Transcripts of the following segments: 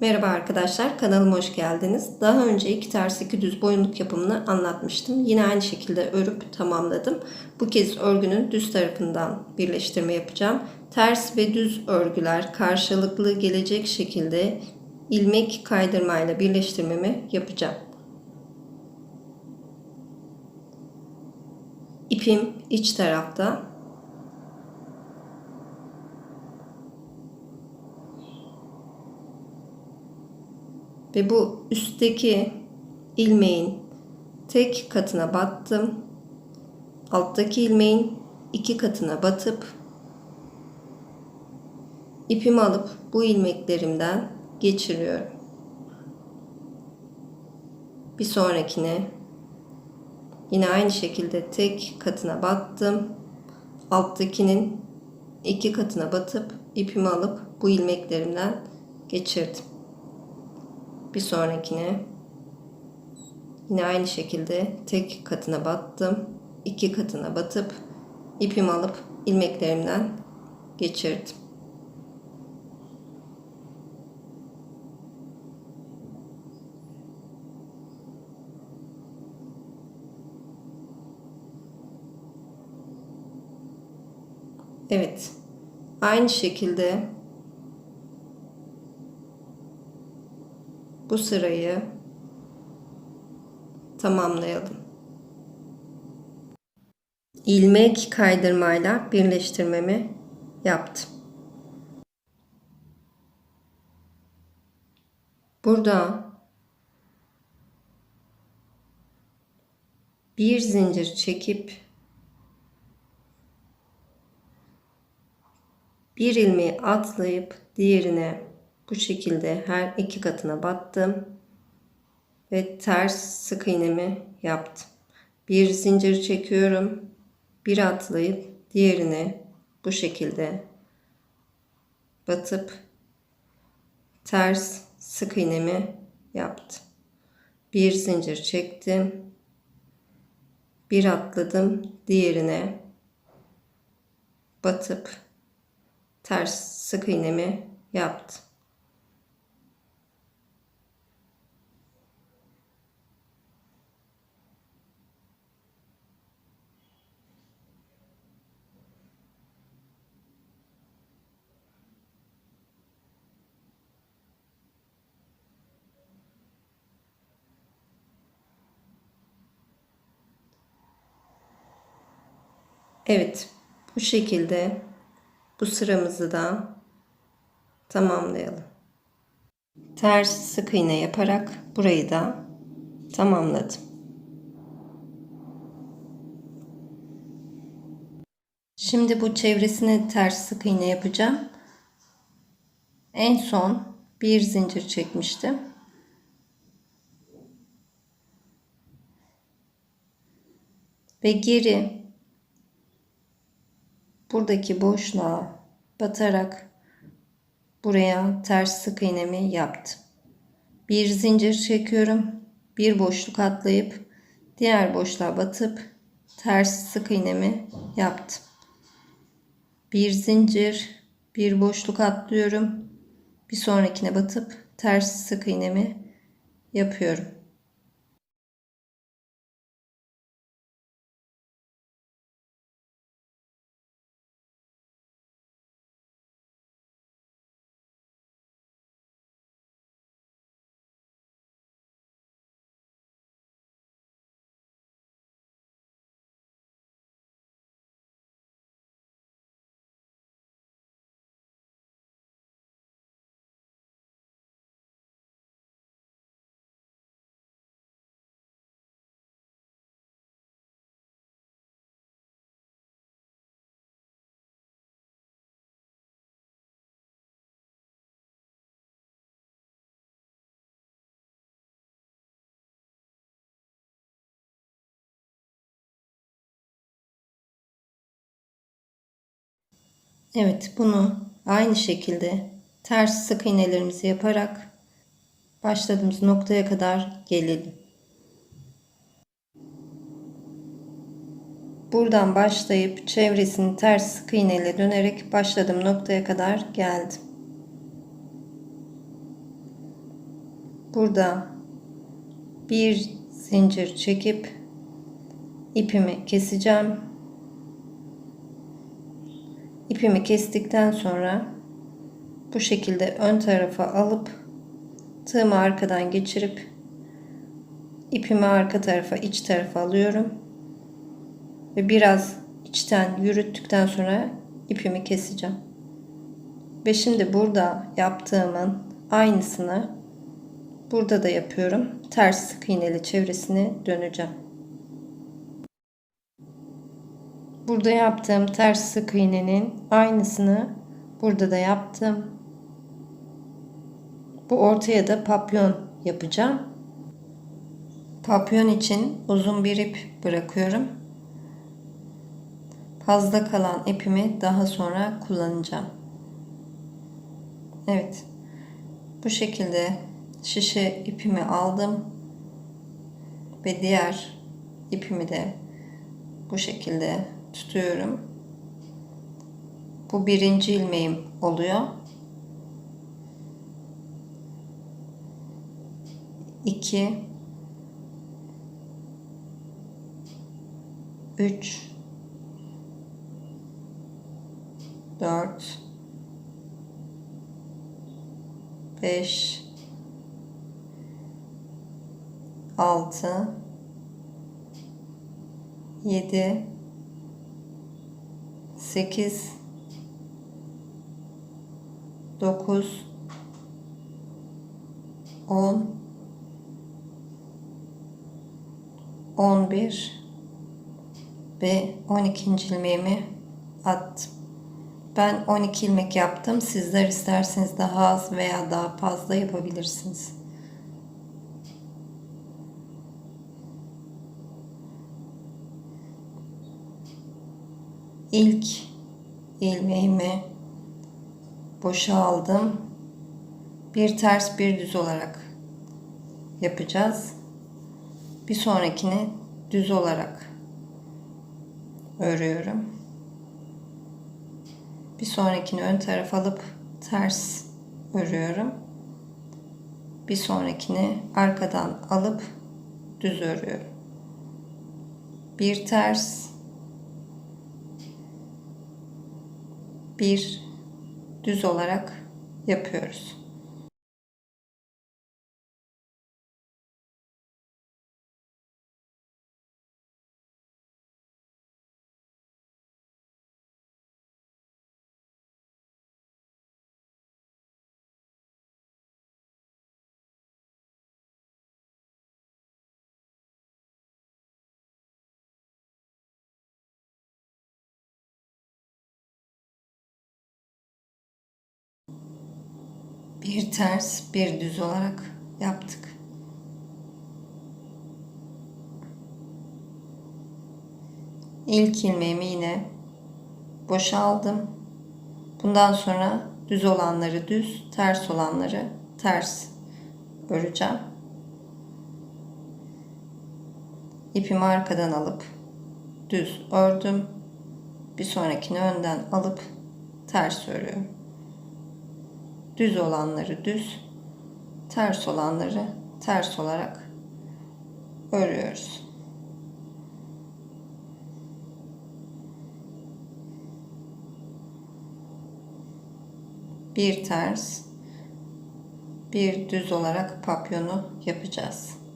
Merhaba arkadaşlar, kanalıma hoş geldiniz. Daha önce iki ters iki düz boyunluk yapımını anlatmıştım. Yine aynı şekilde örüp tamamladım. Bu kez örgünün düz tarafından birleştirme yapacağım. Ters ve düz örgüler karşılıklı gelecek şekilde ilmek kaydırmayla birleştirmemi yapacağım. İpim iç tarafta, ve bu üstteki ilmeğin tek katına battım. Alttaki ilmeğin iki katına batıp ipimi alıp bu ilmeklerimden geçiriyorum. Bir sonrakine yine aynı şekilde tek katına battım. Alttakinin iki katına batıp ipimi alıp bu ilmeklerimden geçirdim bir sonrakine yine aynı şekilde tek katına battım. İki katına batıp ipimi alıp ilmeklerimden geçirdim. Evet aynı şekilde bu sırayı tamamlayalım. ilmek kaydırmayla birleştirmemi yaptım. Burada bir zincir çekip bir ilmeği atlayıp diğerine bu şekilde her iki katına battım ve ters sık iğnemi yaptım. Bir zincir çekiyorum. Bir atlayıp diğerine bu şekilde batıp ters sık iğnemi yaptım. Bir zincir çektim. Bir atladım diğerine batıp ters sık iğnemi yaptım. Evet, bu şekilde bu sıramızı da tamamlayalım. Ters sık iğne yaparak burayı da tamamladım. Şimdi bu çevresine ters sık iğne yapacağım. En son bir zincir çekmiştim. Ve geri buradaki boşluğa batarak buraya ters sık iğnemi yaptım. Bir zincir çekiyorum. Bir boşluk atlayıp diğer boşluğa batıp ters sık iğnemi yaptım. Bir zincir, bir boşluk atlıyorum. Bir sonrakine batıp ters sık iğnemi yapıyorum. Evet bunu aynı şekilde ters sık iğnelerimizi yaparak başladığımız noktaya kadar gelelim. Buradan başlayıp çevresini ters sık iğneyle dönerek başladığım noktaya kadar geldim. burada bir zincir çekip ipimi keseceğim. İpimi kestikten sonra bu şekilde ön tarafa alıp tığımı arkadan geçirip ipimi arka tarafa iç tarafa alıyorum ve biraz içten yürüttükten sonra ipimi keseceğim. Ve şimdi burada yaptığımın aynısını burada da yapıyorum. Ters sık iğneli çevresini döneceğim. Burada yaptığım ters sık iğnenin aynısını burada da yaptım. Bu ortaya da papyon yapacağım. Papyon için uzun bir ip bırakıyorum. Fazla kalan ipimi daha sonra kullanacağım. Evet. Bu şekilde şişe ipimi aldım. Ve diğer ipimi de bu şekilde tutuyorum. Bu birinci ilmeğim oluyor. 2 3 4 5 6 7 8 9 10 11 ve 12. ilmeğimi attım. Ben 12 ilmek yaptım. Sizler isterseniz daha az veya daha fazla yapabilirsiniz. İlk ilmeğimi boşa aldım. Bir ters bir düz olarak yapacağız. Bir sonrakini düz olarak örüyorum. Bir sonrakini ön taraf alıp ters örüyorum. Bir sonrakini arkadan alıp düz örüyorum. Bir ters bir düz olarak yapıyoruz. Bir ters bir düz olarak yaptık. İlk ilmeğimi yine boşaldım. Bundan sonra düz olanları düz, ters olanları ters öreceğim. İpimi arkadan alıp düz ördüm. Bir sonrakini önden alıp ters örüyorum düz olanları düz, ters olanları ters olarak örüyoruz. Bir ters, bir düz olarak papyonu yapacağız.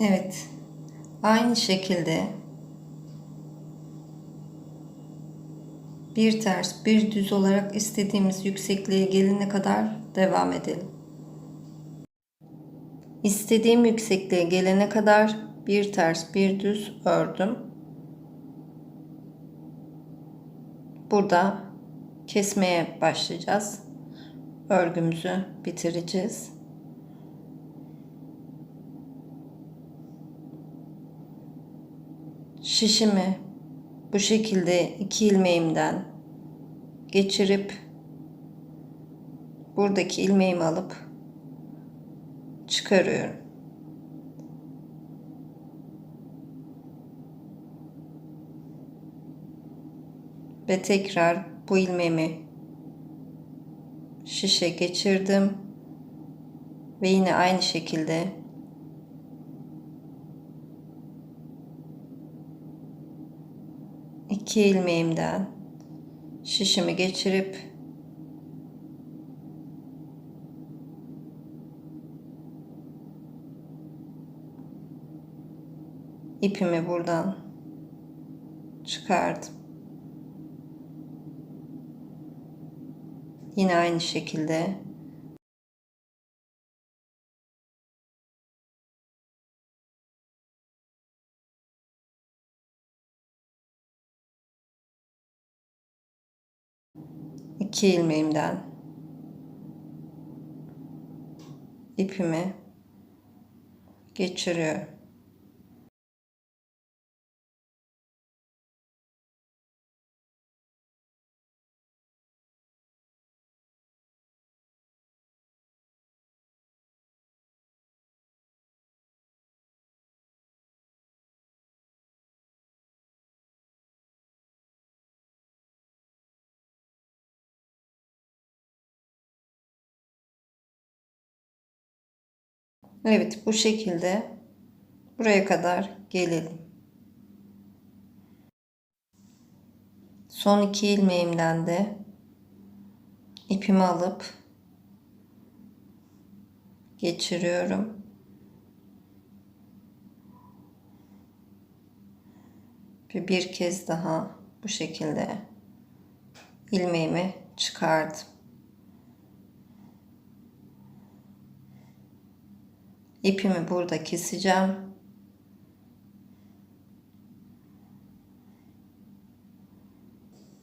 Evet. Aynı şekilde Bir ters, bir düz olarak istediğimiz yüksekliğe gelene kadar devam edelim. İstediğim yüksekliğe gelene kadar bir ters, bir düz ördüm. Burada kesmeye başlayacağız. Örgümüzü bitireceğiz. Şişimi bu şekilde iki ilmeğimden geçirip buradaki ilmeğimi alıp çıkarıyorum. Ve tekrar bu ilmeğimi şişe geçirdim. Ve yine aynı şekilde iki ilmeğimden şişimi geçirip ipimi buradan çıkardım. Yine aynı şekilde iki ilmeğimden ipimi geçiriyorum. Evet bu şekilde buraya kadar gelelim. Son iki ilmeğimden de ipimi alıp geçiriyorum. Ve bir kez daha bu şekilde ilmeğimi çıkardım. İpimi burada keseceğim.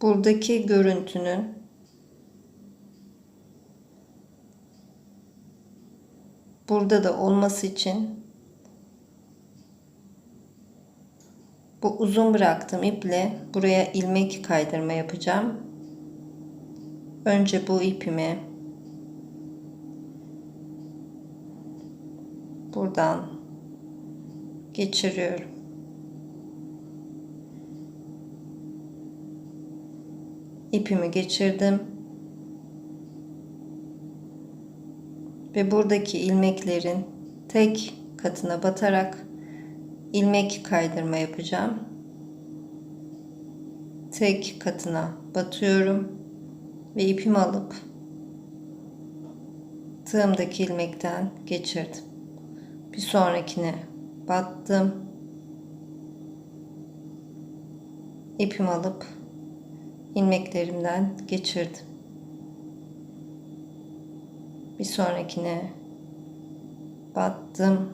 Buradaki görüntünün burada da olması için bu uzun bıraktığım iple buraya ilmek kaydırma yapacağım. Önce bu ipimi buradan geçiriyorum. İpimi geçirdim. Ve buradaki ilmeklerin tek katına batarak ilmek kaydırma yapacağım. Tek katına batıyorum ve ipimi alıp tığımdaki ilmekten geçirdim bir sonrakine battım. ipimi alıp ilmeklerimden geçirdim. Bir sonrakine battım.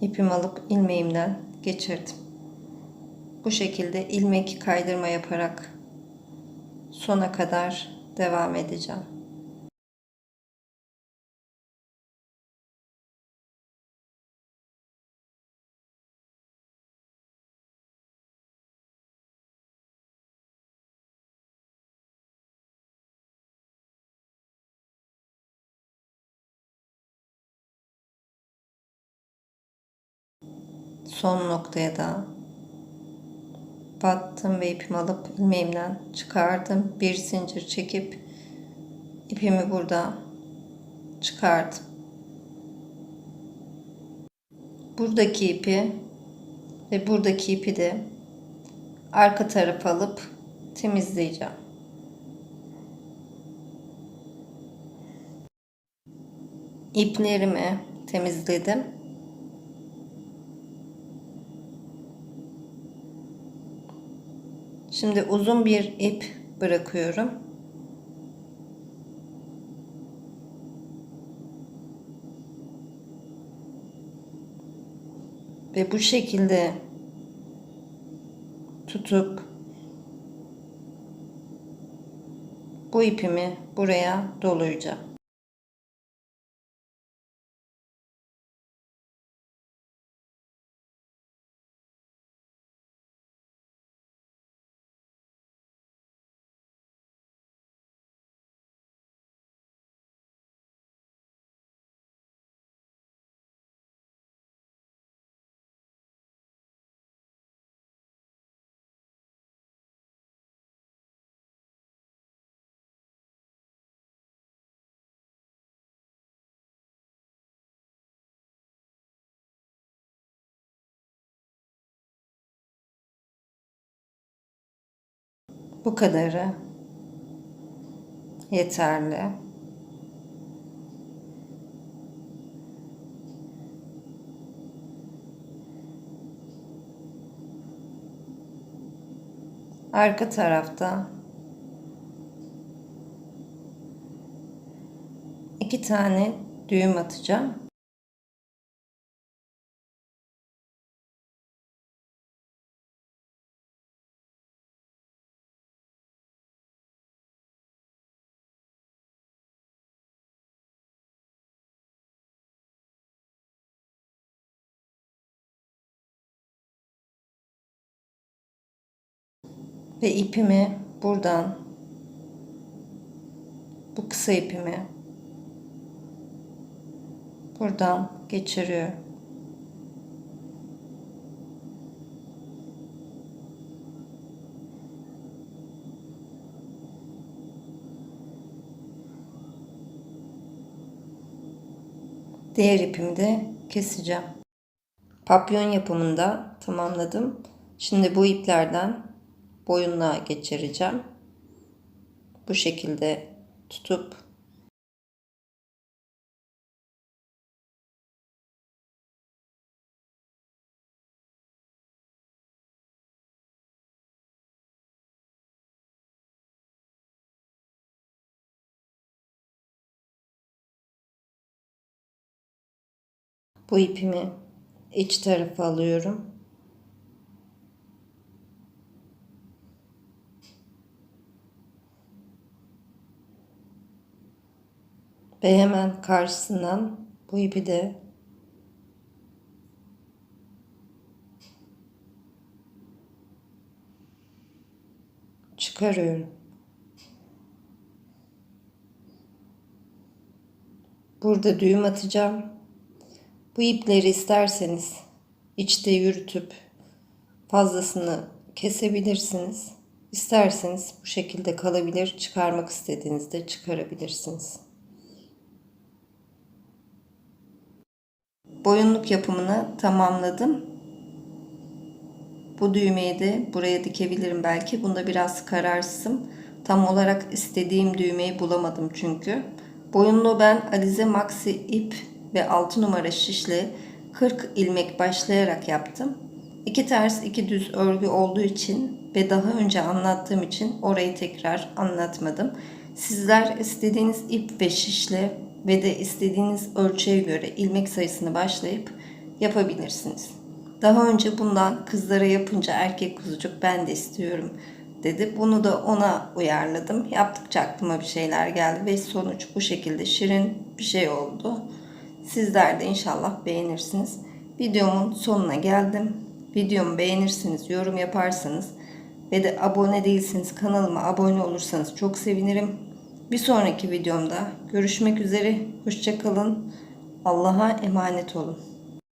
ipimi alıp ilmeğimden geçirdim. Bu şekilde ilmek kaydırma yaparak sona kadar devam edeceğim. Son noktaya da battım ve ipimi alıp ilmeğimden çıkardım. Bir zincir çekip ipimi burada çıkardım. Buradaki ipi ve buradaki ipi de arka tarafa alıp temizleyeceğim. İplerimi temizledim. Şimdi uzun bir ip bırakıyorum. Ve bu şekilde tutup bu ipimi buraya dolayacağım. Bu kadarı yeterli. Arka tarafta iki tane düğüm atacağım. Ve ipimi buradan bu kısa ipimi buradan geçiriyorum. Diğer ipimi de keseceğim. Papyon yapımında tamamladım. Şimdi bu iplerden boyunluğa geçireceğim. Bu şekilde tutup bu ipimi iç tarafa alıyorum. Ve hemen karşısından bu ipi de çıkarıyorum. Burada düğüm atacağım. Bu ipleri isterseniz içte yürütüp fazlasını kesebilirsiniz. İsterseniz bu şekilde kalabilir. Çıkarmak istediğinizde çıkarabilirsiniz. Boyunluk yapımını tamamladım. Bu düğmeyi de buraya dikebilirim belki. Bunda biraz kararsızım. Tam olarak istediğim düğmeyi bulamadım çünkü. Boyunluğu ben Alize Maxi ip ve 6 numara şişle 40 ilmek başlayarak yaptım. İki ters iki düz örgü olduğu için ve daha önce anlattığım için orayı tekrar anlatmadım. Sizler istediğiniz ip ve şişle ve de istediğiniz ölçüye göre ilmek sayısını başlayıp yapabilirsiniz. Daha önce bundan kızlara yapınca erkek kuzucuk ben de istiyorum dedi. Bunu da ona uyarladım. Yaptıkça aklıma bir şeyler geldi ve sonuç bu şekilde şirin bir şey oldu. Sizler de inşallah beğenirsiniz. Videomun sonuna geldim. Videomu beğenirsiniz, yorum yaparsanız ve de abone değilseniz kanalıma abone olursanız çok sevinirim. Bir sonraki videomda görüşmek üzere. Hoşçakalın. Allah'a emanet olun.